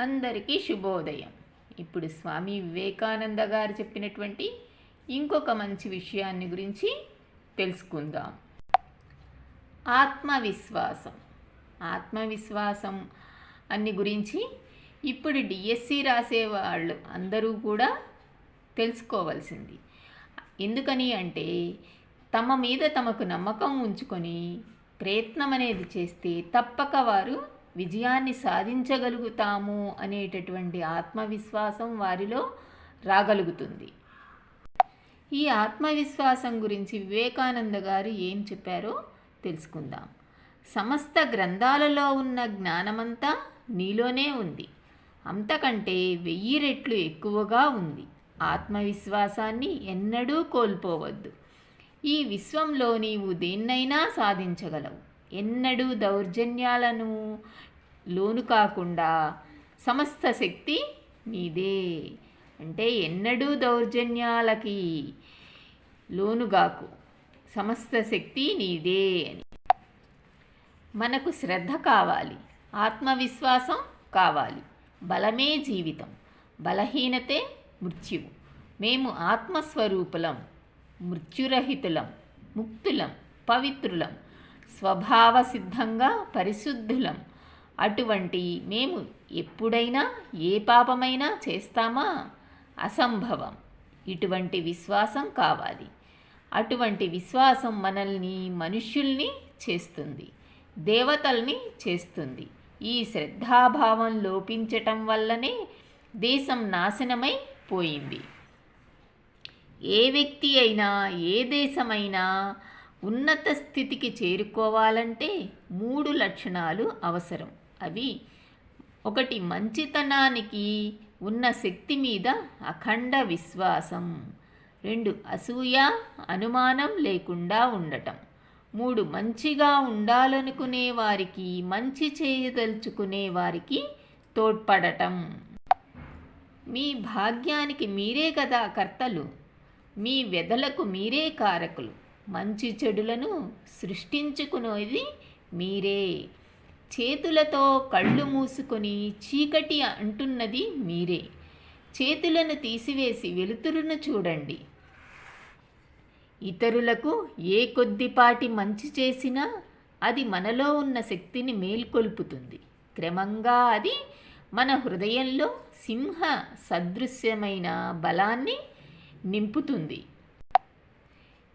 అందరికీ శుభోదయం. ఇప్పుడు స్వామి వివేకానంద గారు చెప్పినటువంటి ఇంకొక మంచి విషయాన్ని గురించి తెలుసుకుందాం. ఆత్మవిశ్వాసం. ఆత్మవిశ్వాసం అన్ని గురించి ఇప్పుడు డిఎస్సి రాసేవాళ్ళు అందరూ కూడా తెలుసుకోవాల్సింది. ఎందుకని అంటే తమ మీద తమకు నమ్మకం ఉంచుకొని ప్రయత్నం అనేది చేస్తే తప్పక వారు విజయాన్ని సాధించగలుగుతాము అనేటటువంటి ఆత్మవిశ్వాసం వారిలో రాగలుగుతుంది. ఈ ఆత్మవిశ్వాసం గురించి వివేకానంద గారు ఏం చెప్పారో తెలుసుకుందాం. సమస్త గ్రంథాలలో ఉన్న జ్ఞానమంతా నీలోనే ఉంది. అంతకంటే వెయ్యి రెట్లు ఎక్కువగా ఉంది. ఆత్మవిశ్వాసాన్ని ఎన్నడూ కోల్పోవద్దు. ఈ విశ్వంలో నీవు దేన్నైనా సాధించగలవు. ఎన్నడూ దౌర్జన్యాలను లోను కాకుండా సమస్త శక్తి నీదే అంటే ఎన్నడూ దౌర్జన్యాలకి లోనుగాకు సమస్త శక్తి నీదే అని. మనకు శ్రద్ధ కావాలి. ఆత్మవిశ్వాసం కావాలి. బలమే జీవితం. బలహీనతే మృత్యువు. మేము ఆత్మస్వరూపులం మృత్యురహితులం ముక్తులం పవిత్రులం. స్వభావ సిద్ధంగా పరిశుద్ధులం. అటువంటి మేము ఎప్పుడైనా ఏ పాపమైనా చేస్తామా? అసంభవం. ఇటువంటి విశ్వాసం కావాలి. అటువంటి విశ్వాసం మనల్ని మనుష్యుల్ని చేస్తుంది. దేవతల్ని చేస్తుంది. ఈ శ్రద్ధాభావం లోపించటం వల్లనే దేశం నాశనమై పోయింది. ఏ వ్యక్తి అయినా ఏ దేశమైనా ఉన్నత స్థితికి చేరుకోవాలంటే మూడు లక్షణాలు అవసరం. అవి ఒకటి మంచితనానికి ఉన్న శక్తి మీద అఖండ విశ్వాసం. రెండు అసూయ అనుమానం లేకుండా ఉండటం. మూడు మంచిగా ఉండాలనుకునే వారికి మంచి చేయదలుచుకునే వారికి తోడ్పడటం. మీ భాగ్యానికి మీరే కదా కర్తలు. మీ వెదలకు మీరే కారకులు. మంచి చెడులను సృష్టించుకునేది మీరే. చేతులతో కళ్ళు మూసుకొని చీకటి అంటున్నది మీరే. చేతులను తీసివేసి వెలుతురును చూడండి. ఇతరులకు ఏ కొద్దిపాటి మంచి చేసినా అది మనలో ఉన్న శక్తిని మేల్కొల్పుతుంది. క్రమంగా అది మన హృదయంలో సింహ సదృశ్యమైన బలాన్ని నింపుతుంది.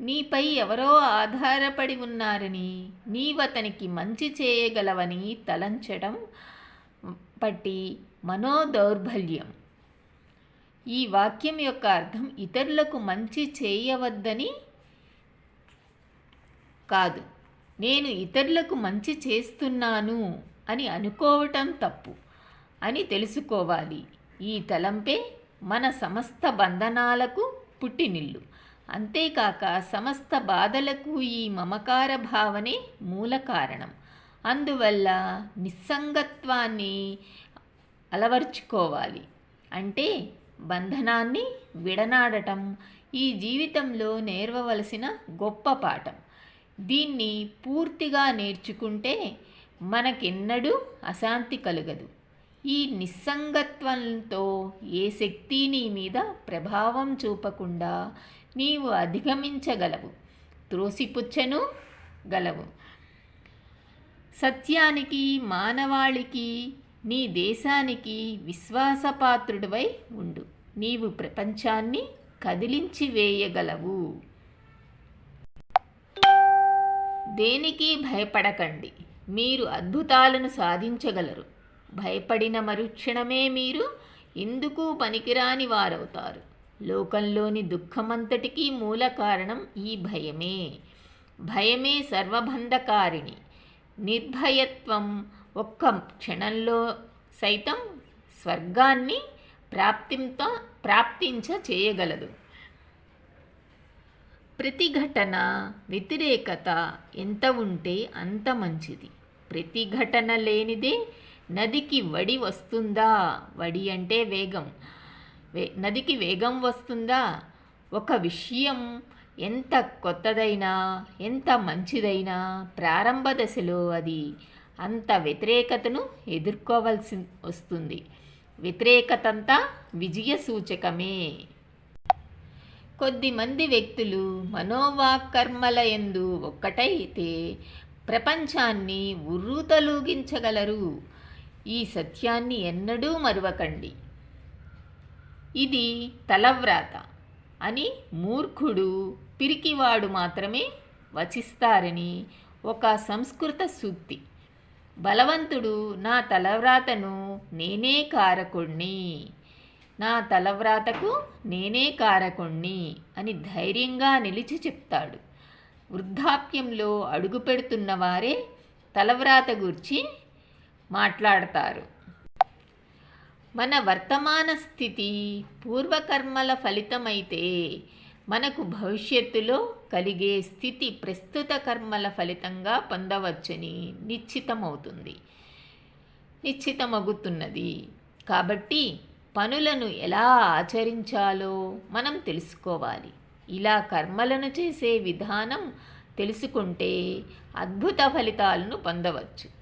నీపై ఎవరో ఆధారపడి ఉన్నారని నీవతనికి మంచి చేయగలవని తలంచడం పట్టి మనోదౌర్బల్యం. ఈ వాక్యం యొక్క అర్థం ఇతరులకు మంచి చేయవద్దని కాదు. నేను ఇతరులకు మంచి చేస్తున్నాను అని అనుకోవటం తప్పు అని తెలుసుకోవాలి. ఈ తలంపే మన సమస్త బంధనాలకు పుట్టినిల్లు. అంతేకాక సమస్త బాధలకు ఈ మమకార భావనే మూల కారణం. అందువల్ల నిస్సంగత్వాన్ని అలవర్చుకోవాలి. అంటే బంధనాన్ని విడనాడటం ఈ జీవితంలో నేర్వవలసిన గొప్ప పాఠం. దీన్ని పూర్తిగా నేర్చుకుంటే మనకెన్నడూ అశాంతి కలగదు. ఈ నిస్సంగత్వంతో ఏ శక్తి నీ మీద ప్రభావం చూపకుండా నీవు అధిగమించగలవు. త్రోసిపుచ్చను గలవు. సత్యానికి మానవాళికి నీ దేశానికి విశ్వాసపాత్రుడివై ఉండు. నీవు ప్రపంచాన్ని కదిలించి వేయగలవు. దేనికి భయపడకండి. మీరు అద్భుతాలను సాధించగలరు. భయపడిన మరుక్షణమే మీరు ఎందుకు పనికిరాని వారవుతారు? లోకంలోని దుఃఖమంతటికీ మూల కారణం ఈ భయమే. భయమే సర్వబంధకారిణి. నిర్భయత్వం ఒక్క క్షణంలో సైతం స్వర్గాన్ని ప్రాప్తింతో ప్రాప్తించ చేయగలదు. ప్రతిఘటన వ్యతిరేకత ఎంత ఉంటే అంత మంచిది. ప్రతిఘటన లేనిదే నదికి వడి వస్తుందా? వడి అంటే వేగం. వే నదికి వేగం వస్తుందా? ఒక విషయం ఎంత కొత్తదైనా ఎంత మంచిదైనా ప్రారంభ దశలో అది అంత వ్యతిరేకతను ఎదుర్కోవాల్సి వస్తుంది. వ్యతిరేకతంతా విజయ సూచకమే. కొద్దిమంది వ్యక్తులు మనోవాకర్మల ఎందు ఒక్కటైతే ప్రపంచాన్ని ఉర్రూతలూగించగలరు. ఈ సత్యాన్ని ఎన్నడూ మరువకండి. ఇది తలవ్రాత అని మూర్ఖుడు పిరికివాడు మాత్రమే వచిస్తారని ఒక సంస్కృత సూక్తి. బలవంతుడు నా తలవ్రాతను నేనే కారకుణ్ణి. నా తలవ్రాతకు నేనే కారకుణ్ణి అని ధైర్యంగా నిలిచి చెప్తాడు. వృద్ధాప్యంలో అడుగు పెడుతున్న వారే తలవ్రాత గురించి మాట్లాడతారు. మన వర్తమాన స్థితి పూర్వకర్మల ఫలితమైతే మనకు భవిష్యత్తులో కలిగే స్థితి ప్రస్తుత కర్మల ఫలితంగా పొందవచ్చని నిశ్చితమవుతుంది. నిశ్చితమగుతున్నది. కాబట్టి పనులను ఎలా ఆచరించాలో మనం తెలుసుకోవాలి. ఇలా కర్మలను చేసే విధానం తెలుసుకుంటే అద్భుత ఫలితాలను పొందవచ్చు.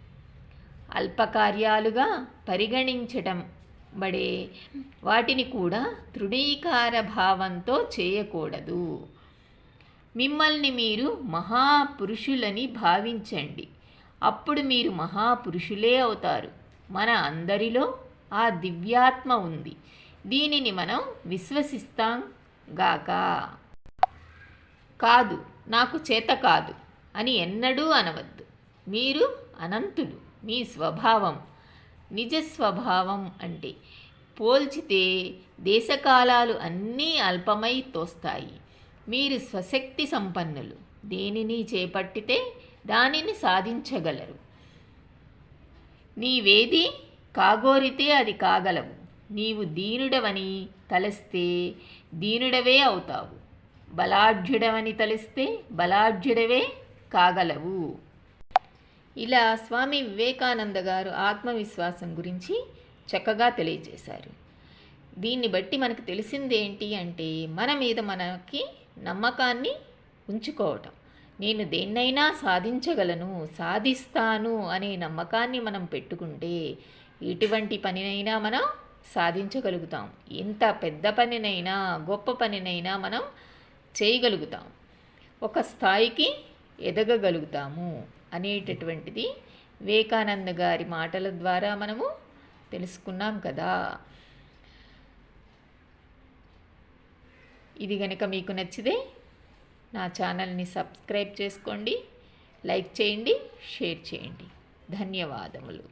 అల్పకార్యాలుగా పరిగణించడం బడే. వాటిని కూడా తృణీకార భావంతో చేయకూడదు. మిమ్మల్ని మీరు మహాపురుషులని భావించండి. అప్పుడు మీరు మహాపురుషులే అవుతారు. మన అందరిలో ఆ దివ్యాత్మ ఉంది. దీనిని మనం విశ్వసిస్తాం గాక. కాదు నాకు చేత కాదు అని ఎన్నడూ అనవద్దు. మీరు అనంతులు. మీ స్వభావం. నిజ స్వభావం అంటే పోల్చితే దేశకాలాలు అన్నీ అల్పమై తోస్తాయి. మీరు స్వశక్తి సంపన్నులు దేనిని చేపట్టితే దానిని సాధించగలరు. నీవేది కాగోరితే అది కాగలవు. నీవు దీనుడవని తలస్తే దీనుడవే అవుతావు. బలాఢ్యుడవని తలిస్తే బలాఢ్యుడవే కాగలవు. ఇలా స్వామి వివేకానంద గారు ఆత్మవిశ్వాసం గురించి చక్కగా తెలియజేశారు. దీన్ని బట్టి మనకు తెలిసింది ఏంటి అంటే మన మీద మనకి నమ్మకాన్ని ఉంచుకోవటం. నేను దేన్నైనా సాధించగలను సాధిస్తాను అనే నమ్మకాన్ని మనం పెట్టుకుంటే ఎటువంటి పనినైనా మనం సాధించగలుగుతాం. ఎంత పెద్ద పనినైనా గొప్ప పనినైనా మనం చేయగలుగుతాం. ఒక స్థాయికి ఎదగగలుగుతాము. అనేటటువంటిది వివేకానంద గారి మాటల ద్వారా మనము తెలుసుకున్నాం కదా. ఇది కనుక మీకు నచ్చితే నా ఛానల్ని సబ్స్క్రైబ్ చేసుకోండి లైక్ చేయండి షేర్ చేయండి. ధన్యవాదములు.